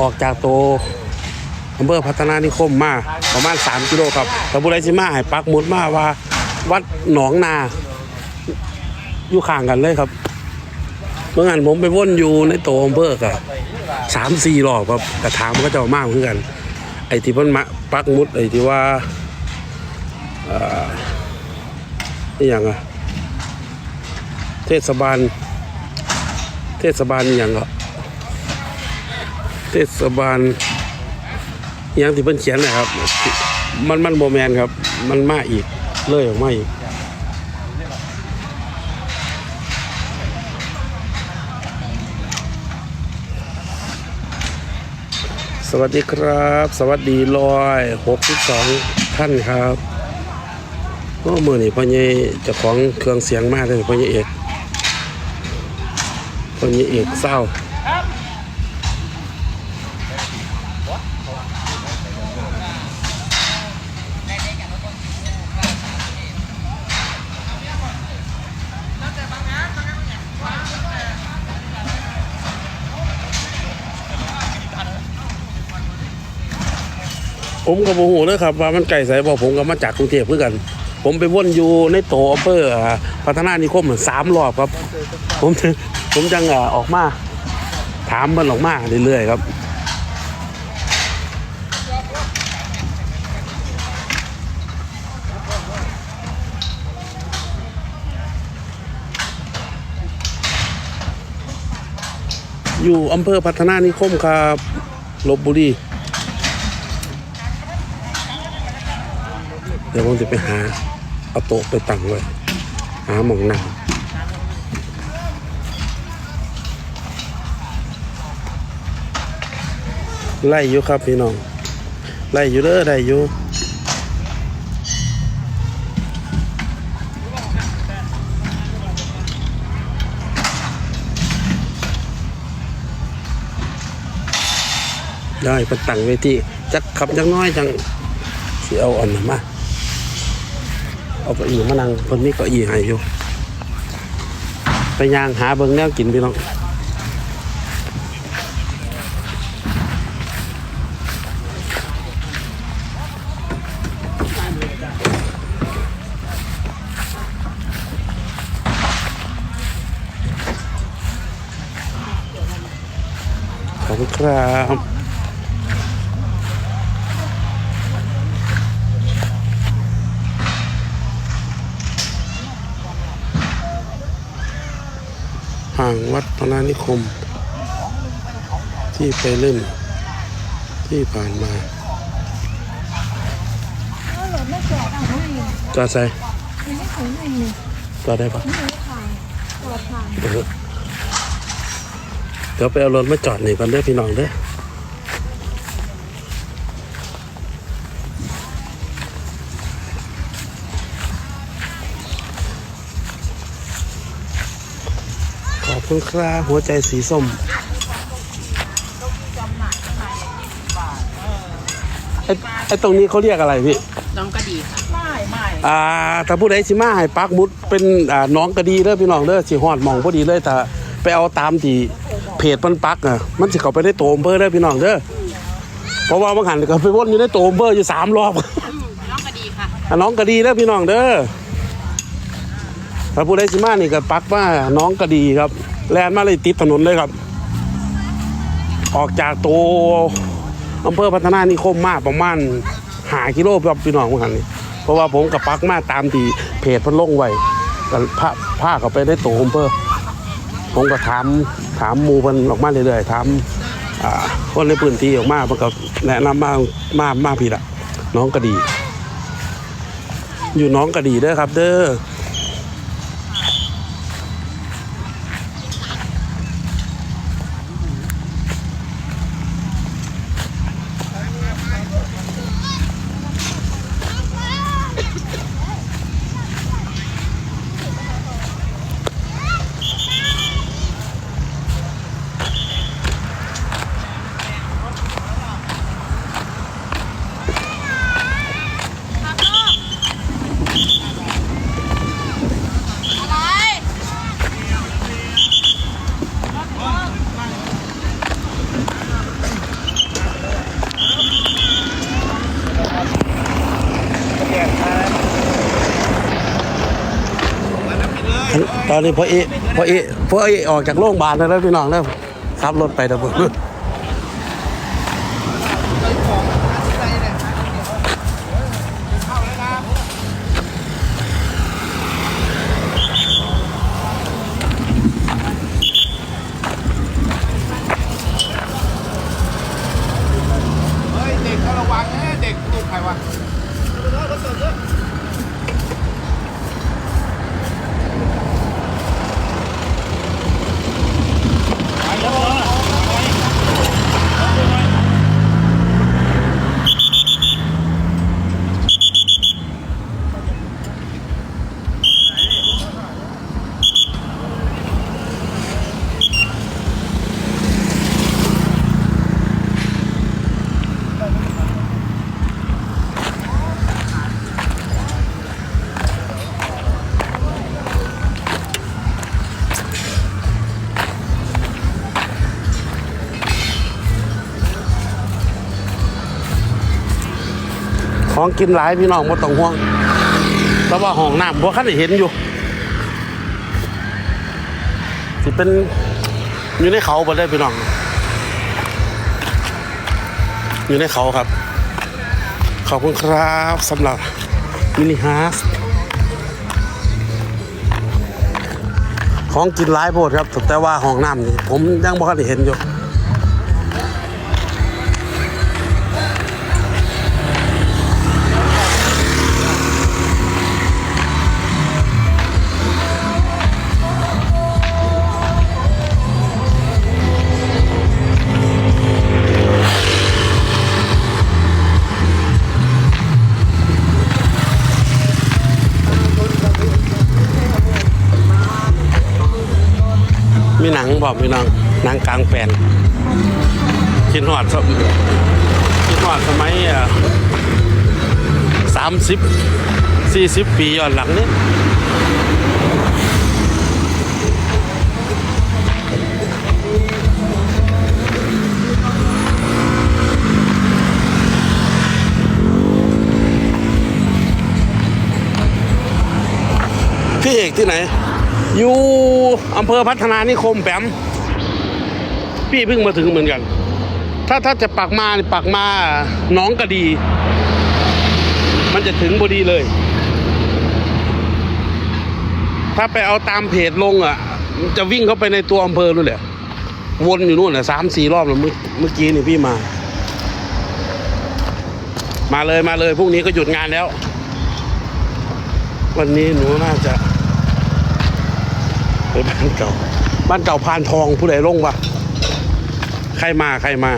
ออกจากตัวอำเภอพัฒนานิคมมาประมาณ 3 กิโลครับแต่บุไรสิมาให้ปักหมุดมาว่า วัดหนองนา อยู่ข้างกันเลยครับ เมื่องั้นผมไปว่นอยู่ในตัวอำเภอกับสามสี่รอบครับกระถามก็จะมากเหมือนกัน ไอ้ที่เพิ่นมาปักมุดไอ้ที่ว่านี่อย่างอะเทศบาล เทศบาลอย่างก็ ศบาลย่างที่เพิ่นเขียนนะครับ มันมันโบแมนครับ มันมาอีกเลยออกมาอีกสวัสดีครับ สวัสดีร้อยหกสิบสองท่านครับโอ้มือนี่พ่อใหญ่จ้าของเครื่องเสียงมากเลยพ่อใหญ่เอกพ่อใหญ่เอกเศร้า ผมกับโมโหเลยครับว่ามันไก่ใส่บอกผมก็มาจากกรุงเทพเพื่อกัน ผมไปว่นอยู่ในโตอเภออ่าพัฒนานิคมสามรอบครับ ผมผมจังออกมา ถามมันออกมาเรื่อยๆครับ อยู่อำเภอพัฒนานิคมครับลบบุรีเดี๋ยวผมจะไปหาเอาโต๊ะไปตั้งไว้หาหมองนั่งไล่อยู่ครับพี่น้องไล่อยู่เด้อได้อยู่ ได้ไปตั้งเวทีจักขับจังน้อยจังสิเอาอ่อนนนมาเอาเก้าอี้มานั่งคนนี้เก้าอี้ให้อยู่ไปย่างหาเบิ่งแนวกินพี่น้องขอบคุณครับ ห่างวัดพนานิคม ที่ไปเล่นที่ผ่านมารถไม่จอดอะไม่จอดใส่ไม่ถึงหนึ่งหนึ่งจอดได้ปะเดี๋ยวไปเอารถมาจอดนี่ก่อนเด้อพี่น้องเด้อ คุณครับหัวใจสีส้มไอ้ไอ้ตรงนี้เขาเรียกอะไรพี่น้องก็ดีค่ะไม่ไม่อ่าถ้าผู้ใดสิมาให้ปักหมุดเป็นอ่าน้องก็ดีเด้อพี่น้องเด้อสิฮอดหมองพอดีเลยถ้าไปเอาตามที่เพจมันปักอะมันสิเข้าไปในโตอำเภอเด้อพี่น้องเด้อเพราะว่าบางหันก็ไปวนอยู่ในโตอำเภออยู่สามรอบน้องก็ดีค่ะอะน้องก็ดีเด้อพี่น้องเด้อถ้าผู้ใดสิมานี่ก็ปักว่าน้องก็ดีครับ แลนมาเลยติดถนนเลยครับ ออกจากตัวอำเภอพัฒนานิคมมาประมาณหากิโลครับพี่น้องบางหันนี่เพราะว่าผมกับปักมาตามที่เพจพันลงไว้ก็พาพาเขาไปในตัวอำเภอผมก็ถามถามมูมันออกมาเรื่อยๆถามอ่าคนในพื้นที่ออกมามันก็แนะนำมามามาพี่ละน้องก็ดี อยู่น้องกระดีเด้อครับ เด้อ ตอนนี้พ่อเอะพ่อเอะพ่อเอะออกจากโรงพยาบาลแล้วพี่น้องแล้วขับรถไปเดี๋ยว ของกินหลายพี่น้องบ่ต้องห่วงแต่ว่าห้องน้ำบ่คันได้เห็นอยู่สิเป็นอยู่ในเขาบ่ได้พี่น้อง อยู่ในเขาครับ ขอบคุณครับสำหรับมินิฮาร์สของกินหลายโพดครับ แต่ว่าห้องน้ำนี่ผมยังบ่คันได้เห็นอยู่ มีหนังบอพี่น้องหนังกลางแปลนคิดหอดสมคิดหอดสมัยสามสิบสี่สิบปีย้อนหลังนี่พี่เอกที่ไหน อยู่อำเภอพัฒนานิคมแปมพี่เพิ่งมาถึงเหมือนกัน ถ้าถ้าจะปักมาปักมาหน้องกระดี มันจะถึงพอดีเลย ถ้าไปเอาตามเพจลงอะ จะวิ่งเข้าไปในตัวอำเภอนู่นแหละ วนอยู่นู่นแหละสามสี่รอบแล้วเมื่อเมื่อกี้นี่พี่มา มาเลยมาเลยพรุ่งนี้ก็หยุดงานแล้ว วันนี้หนูน่าจะ บ้านเก่า บ้านเก่าพานทองผู้ใดลงปะใครมาใครมา